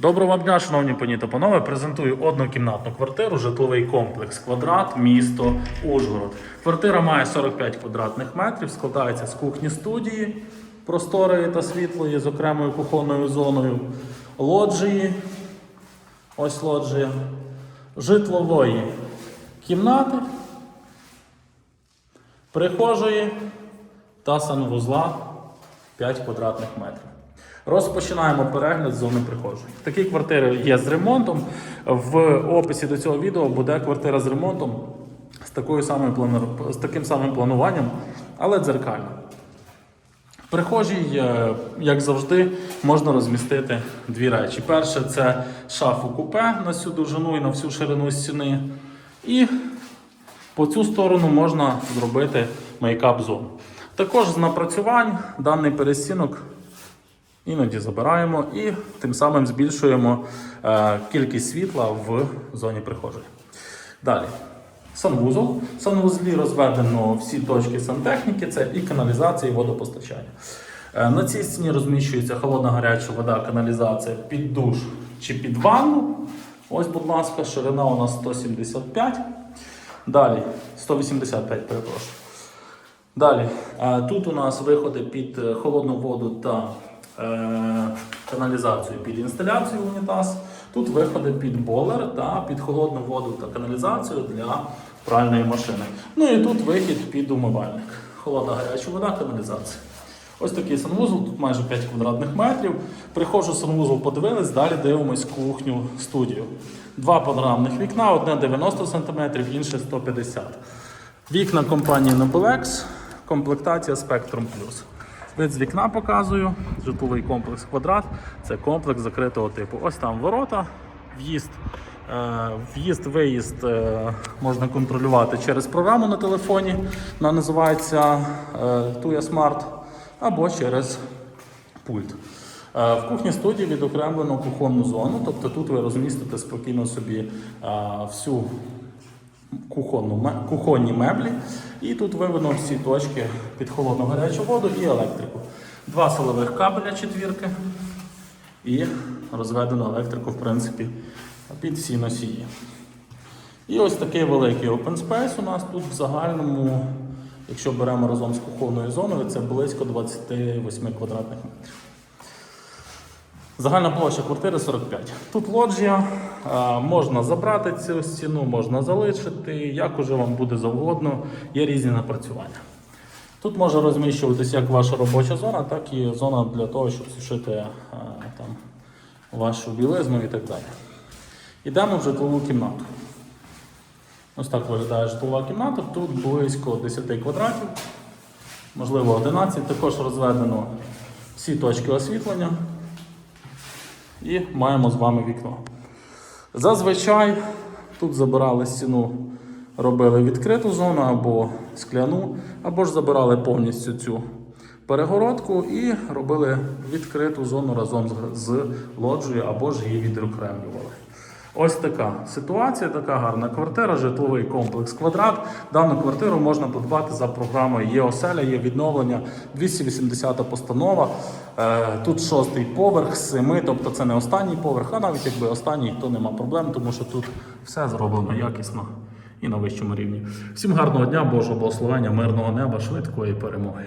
Доброго дня, шановні пані та панове. Презентую однокімнатну квартиру, житловий комплекс квадрат, місто Ужгород. Квартира має 45 квадратних метрів, складається з кухні студії, просторої та світлої, з окремою кухонною зоною, лоджії. Ось лоджія, житлової кімнати, прихожої та санвузла 5 квадратних метрів. Розпочинаємо перегляд з зони прихожої. Такі квартири є з ремонтом. В описі до цього відео буде квартира з ремонтом з, такою самою з таким самим плануванням, але дзеркально. В прихожій, е, як завжди, можна розмістити дві речі. Перше це шафу купе на всю довжину і на всю ширину стіни. І по цю сторону можна зробити мейкап зону. Також з напрацювань даний перестінок іноді забираємо і тим самим збільшуємо е, кількість світла в зоні прихожої. Далі. Санвузол. В санвузлі розведено всі точки сантехніки, це і каналізація, і водопостачання. Е, На цій стіні розміщується холодна гаряча вода, каналізація під душ чи під ванну. Ось, будь ласка, ширина у нас 175. Далі 185, перепрошую. Далі, е, тут у нас виходи під холодну воду та каналізацію під інсталяцію унітаз. Тут виходи під болер та під холодну воду та каналізацію для пральної машини. Ну і тут вихід під умивальник. Холодна гаряча вода, каналізація. Ось такий санвузол, тут майже 5 квадратних метрів. Приходжу в санвузол, подивились, далі дивимось кухню студію. Два панорамних вікна, одне 90 см, інше 150 см. Вікна компанії Nobeлекс, комплектація Spectrum Plus. Вид з вікна показую. Житловий комплекс квадрат. Це комплекс закритого типу. Ось там ворота, в'їзд. е, В'їзд, виїзд е, можна контролювати через програму на телефоні. Вона називається е, Tuya Smart або через пульт. Е, В кухні студії відокремлено кухонну зону, тобто тут ви розмістите спокійно собі е, всю кухонну, кухонні меблі. І тут виведено всі точки під холодну гарячу воду і електрику. Два силових кабеля четвірки і розведено електрику, в принципі, під всі носії. І ось такий великий open space у нас тут в загальному, якщо беремо разом з кухонною зоною, це близько 28 квадратних метрів. Загальна площа квартири 45. Тут лоджія, можна забрати цю стіну, можна залишити, як уже вам буде завгодно, є різні напрацювання. Тут може розміщуватися як ваша робоча зона, так і зона для того, щоб сушити там, вашу білизну і так далі. Йдемо в житлову кімнату. Ось так виглядає житлова кімната. Тут близько 10 квадратів, можливо 11. Також розведено всі точки освітлення. І маємо з вами вікно. Зазвичай тут забирали стіну, робили відкриту зону або скляну, або ж забирали повністю цю перегородку і робили відкриту зону разом з, лоджею або ж її відокремлювали. Ось така ситуація, така гарна квартира, житловий комплекс квадрат. Дану квартиру можна придбати за програмою є оселя, є відновлення, 280 постанова. Е, Тут шостий поверх, семи, тобто це не останній поверх, а навіть якби останній, то нема проблем, тому що тут все зроблено якісно і на вищому рівні. Всім гарного дня, Божого благословення, мирного неба, швидкої перемоги.